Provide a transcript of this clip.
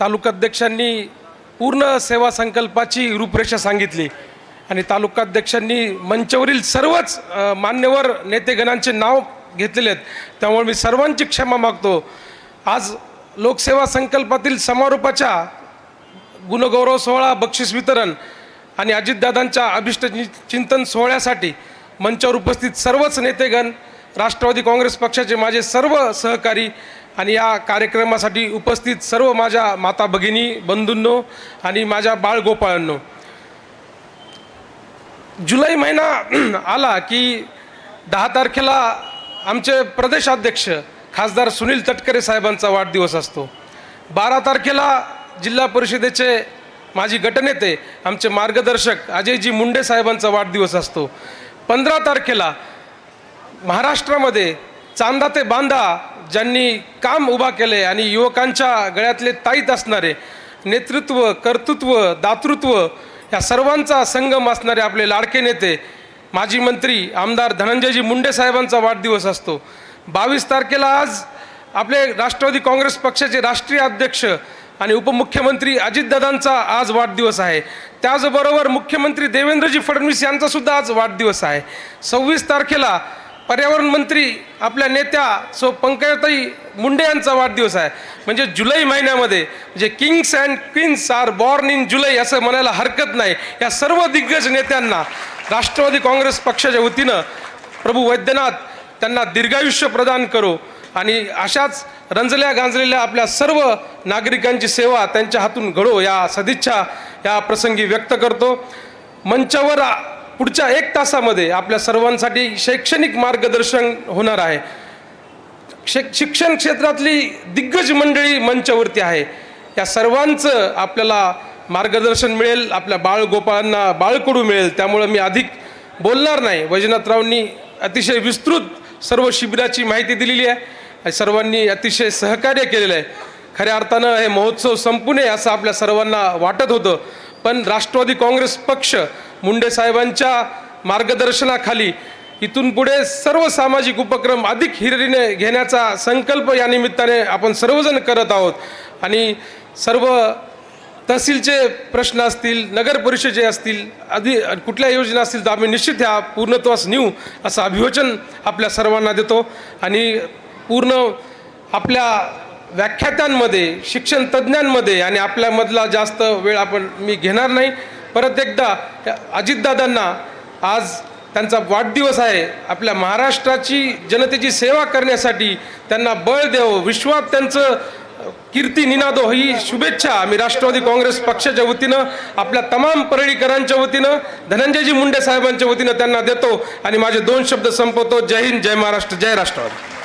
तालुकाध्यक्षांनी पूर्ण सेवा संकल्पाची रूपरेषा सांगितली. आणि तालुकाध्यक्षांनी मंचावरील सर्वच मान्यवर नेतेगणांचे नाव घेतलेले आहेत. त्यामुळे मी सर्वांची क्षमा मागतो. आज लोकसेवा संकल्पातील समारोपाच्या गुणगौरव सोहळा बक्षीस वितरण आणि अजितदादांच्या अभिष्ट चि- चिंतन सोहळ्यासाठी मंचावर उपस्थित सर्वच नेतेगण राष्ट्रवादी काँग्रेस पक्षाचे माझे सर्व सहकारी आणि या कार्यक्रमासाठी उपस्थित सर्व माझ्या माता भगिनी बंधूंनो आणि माझ्या बाळगोपाळांनो जुलै महिना आला की दहा तारखेला आमचे प्रदेशाध्यक्ष खासदार सुनील तटकरे साहेबांचा वाढदिवस असतो. बारा तारखेला जिल्हा परिषदेचे माझी गटनेते आमचे मार्गदर्शक अजयजी मुंडे साहेबांचा वाढदिवस असतो. पंधरा तारखेला महाराष्ट्रामध्ये चांदा ते बांधा ज्यांनी काम उभा केले आणि युवकांच्या गळ्यातले ताईत असणारे नेतृत्व कर्तृत्व दातृत्व या सर्वांचा संगम असणारे आपले लाडके नेते माजी मंत्री आमदार धनंजयजी मुंडे साहेबांचा वाढदिवस असतो. बावीस तारखेला आज आपले राष्ट्रवादी काँग्रेस पक्षाचे राष्ट्रीय अध्यक्ष आणि उपमुख्यमंत्री अजितदादांचा आज वाढदिवस आहे. त्याचबरोबर मुख्यमंत्री देवेंद्रजी फडणवीस यांचासुद्धा आज वाढदिवस आहे. सव्वीस तारखेला पर्यावरण मंत्री आपल्या नेत्या सो पंकजाताई मुंडे यांचा वाढदिवस आहे. म्हणजे जुलै महिन्यामध्ये म्हणजे kings and queens are born in July असं म्हणायला हरकत नाही. या सर्व दिग्गज नेत्यांना राष्ट्रवादी काँग्रेस पक्षाच्या वतीनं प्रभू वैद्यनाथ त्यांना दीर्घायुष्य प्रदान करो आणि अशाच रंजल्या गांजलेल्या आपल्या सर्व नागरिकांची सेवा त्यांच्या हातून घडो या सदिच्छा या प्रसंगी व्यक्त करतो. मंचावर पुढच्या एक तासामध्ये आपल्या सर्वांसाठी शैक्षणिक मार्गदर्शन होणार आहे. शे शिक्षण क्षेत्रातली दिग्गज मंडळी मंचावरती आहे. या सर्वांचं आपल्याला मार्गदर्शन मिळेल आपल्या बाळगोपाळांना बाळकडू मिळेल त्यामुळं मी अधिक बोलणार नाही. वैजनाथरावांनी अतिशय विस्तृत सर्व शिबिराची माहिती दिलेली आहे सर्वांनी अतिशय सहकार्य केलेलं आहे. खऱ्या अर्थानं हे महोत्सव संपू नये असं आपल्या सर्वांना वाटत होतं. पण राष्ट्रवादी काँग्रेस पक्ष मुंडे साहेबांच्या मार्गदर्शनाखाली इथून पुढे सर्व सामाजिक उपक्रम अधिक हिरिरीने घेण्याचा संकल्प या निमित्ताने आपण सर्वजण करत आहोत. आणि सर्व तहसीलचे प्रश्न असतील नगर परिषदेचे असतील आधी कुठल्या योजना असतील तर आम्ही निश्चित ह्या पूर्णत्वास नेऊ असं अभिवचन आपल्या सर्वांना देतो. आणि पूर्ण आपल्या व्याख्यात्यांमध्ये शिक्षण तज्ज्ञांमध्ये आणि आपल्यामधला जास्त वेळ आपण मी घेणार नाही. परत एकदा अजितदादांना आज त्यांचा वाढदिवस आहे. आपल्या महाराष्ट्राची जनतेची सेवा करण्यासाठी त्यांना बळ देव विश्वात त्यांचं कीर्ती निनादो ही शुभेच्छा आम्ही राष्ट्रवादी काँग्रेस पक्षाच्या वतीनं आपल्या तमाम परळीकरांच्या वतीनं धनंजयजी मुंडे साहेबांच्या वतीनं त्यांना देतो. आणि माझे दोन शब्द संपवतो. जय हिंद जय महाराष्ट्र जय राष्ट्रवादी.